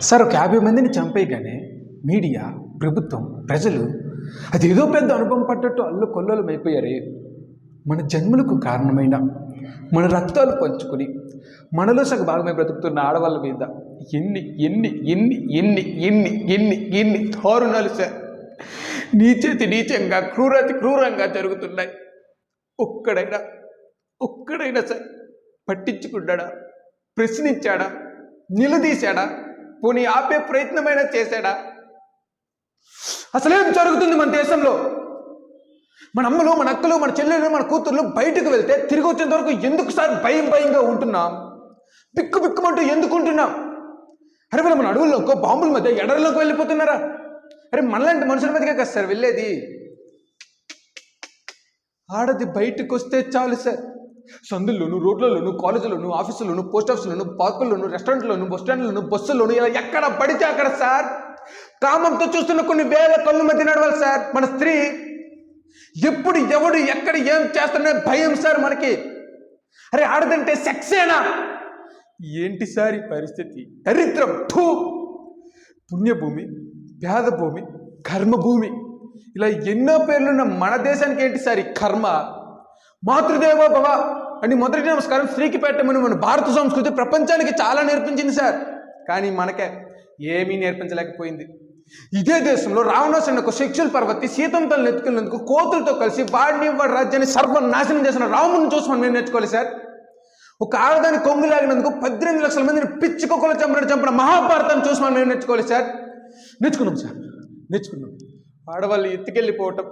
Sir ఒక యాభై మందిని చంపేయగానే మీడియా ప్రభుత్వం ప్రజలు అదేదో పెద్ద అనుభవం పట్టట్టు అల్లు కొల్లలు అయిపోయారే. మన జన్మలకు కారణమైన మన రక్తాలు పంచుకొని మనలో సగ భాగమై బ్రతుకుతున్న ఆడవాళ్ళ మీద ఎన్ని ఎన్ని ఎన్ని ఎన్ని ఎన్ని ఎన్ని ఎన్ని దారుణాలు సార్. నీచేతి నీచంగా క్రూరతి క్రూరంగా జరుగుతున్నాయి. ఒక్కడైనా ఒక్కడైనా సార్ పట్టించుకున్నాడా? ప్రశ్నించాడా? నిలదీశాడా? పోనీ ఆపే ప్రయత్నమైనా చేశాడా? అసలేం జరుగుతుంది మన దేశంలో? మన అమ్మలు మన అక్కలు మన చెల్లెలు మన కూతుర్లు బయటకు వెళ్తే తిరిగి వచ్చేంత వరకు ఎందుకు సార్ భయం భయంగా ఉంటున్నాం? బిక్కు బిక్కుమంటూ ఎందుకు ఉంటున్నాం? అరే వీళ్ళు మన అడవుల్లోకో బాంబుల మధ్య ఎడర్లోకి వెళ్ళిపోతున్నారా? అరే మనలాంటి మనుషుల మీదకే కదా సార్ వెళ్ళేది? ఆడది బయటకు వస్తే చాలు సార్. సందుల్లోను రోడ్లలోను కాలేజీలోను ఆఫీసుల్లోను పోస్ట్ ఆఫీసులోను పార్కుల్లోను రెస్టారెంట్లోను బస్ స్టాండ్లోను బస్సుల్లోను ఇలా ఎక్కడ పడితే అక్కడ సార్ కామంతో చూస్తున్న కొన్ని వేల కళ్ళు మధ్య నడవాలి సార్ మన స్త్రీ. ఎప్పుడు ఎవడు ఎక్కడ ఏం చేస్తున్నా భయం సార్ మనకి. అరే ఆడదంటే సెక్సేనా ఏంటి సార్ ఈ పరిస్థితి? దరిద్రం థూ. పుణ్యభూమి పేదభూమి కర్మభూమి. ఇలా ఎన్నో పేర్లున్న మన దేశానికి ఏంటి సార్ ఈ కర్మ? మాతృదేవో భవ అని మొదటి నమస్కారం స్త్రీకి పెట్టమని మన భారత సంస్కృతి ప్రపంచానికి చాలా నేర్పించింది సార్. కానీ మనకే ఏమీ నేర్పించలేకపోయింది. ఇదే దేశంలో రావణాసునకు ఒక పర్వతి సీతంతో నెత్తుకున్నందుకు కోతులతో కలిసి వాడిని వాడి రాజ్యాన్ని సర్వనాశనం చేసిన రాముని చూసి మనం ఏం నేర్చుకోవాలి సార్? ఒక ఆడదాన్ని కొంగు లాగినందుకు పద్దెనిమిది లక్షల మందిని పిచ్చి కుక్కలు చంపడం చంపిన మహాభారతాన్ని చూసి మనం ఏం నేర్చుకోవాలి సార్? నేర్చుకున్నాం సార్. నేర్చుకున్నాం. ఆడవాళ్ళు ఎత్తుకెళ్ళిపోవటం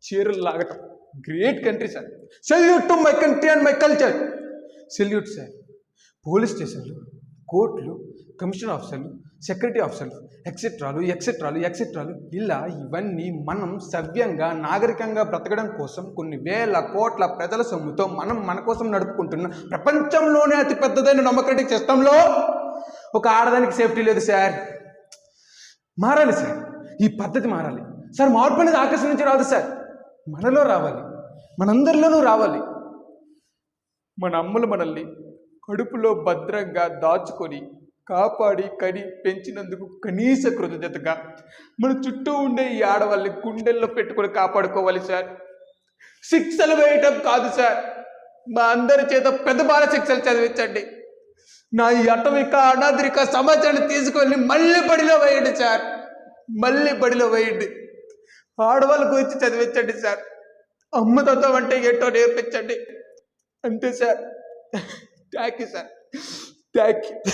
చీరలు లాగటం. Great country sir salute to my country and my culture salute sir police స్టేషన్లు కోర్టులు కమిషన్ ఆఫీసర్లు సెక్యూరిటీ ఆఫీసర్లు ఎక్సెట్రాలు ఎక్సెట్రాలు ఎక్సెట్రాలు ఇలా ఇవన్నీ మనం సవ్యంగా నాగరికంగా బ్రతకడం కోసం కొన్ని వేల కోట్ల ప్రజల సొమ్ముతో మనం మన కోసం నడుపుకుంటున్న ప్రపంచంలోనే అతిపెద్దదైన డెమోక్రటిక్ సిస్టంలో ఒక ఆడదానికి సేఫ్టీ లేదు సార్ మారాలి సార్ ఈ పద్ధతి మారాలి. సార్ మార్పు అనేది ఆకర్షణ నుంచి రాదు సార్ మనలో రావాలి. మనందరిలోనూ రావాలి. మన అమ్మలు మనల్ని కడుపులో భద్రంగా దాచుకొని కాపాడి కని పెంచినందుకు కనీస కృతజ్ఞతగా మన చుట్టూ ఉండే ఈ ఆడవాళ్ళని గుండెల్లో పెట్టుకొని కాపాడుకోవాలి సార్. శిక్షలు వేయటం కాదు సార్. మా అందరి చేత పెద్ద బాల శిక్షలు చదివించండి. నా ఈ అటవిక అనాదరిక సమాచారాన్ని తీసుకువెళ్ళి మళ్ళీ బడిలో వేయండి సార్. మళ్ళీ బడిలో వేయండి. ఆడవాళ్ళ గురించి చదివించండి సార్. అమ్మతత్వం అంటే ఏంటో నేర్పించండి. అంతే sir. Thank you sir thank you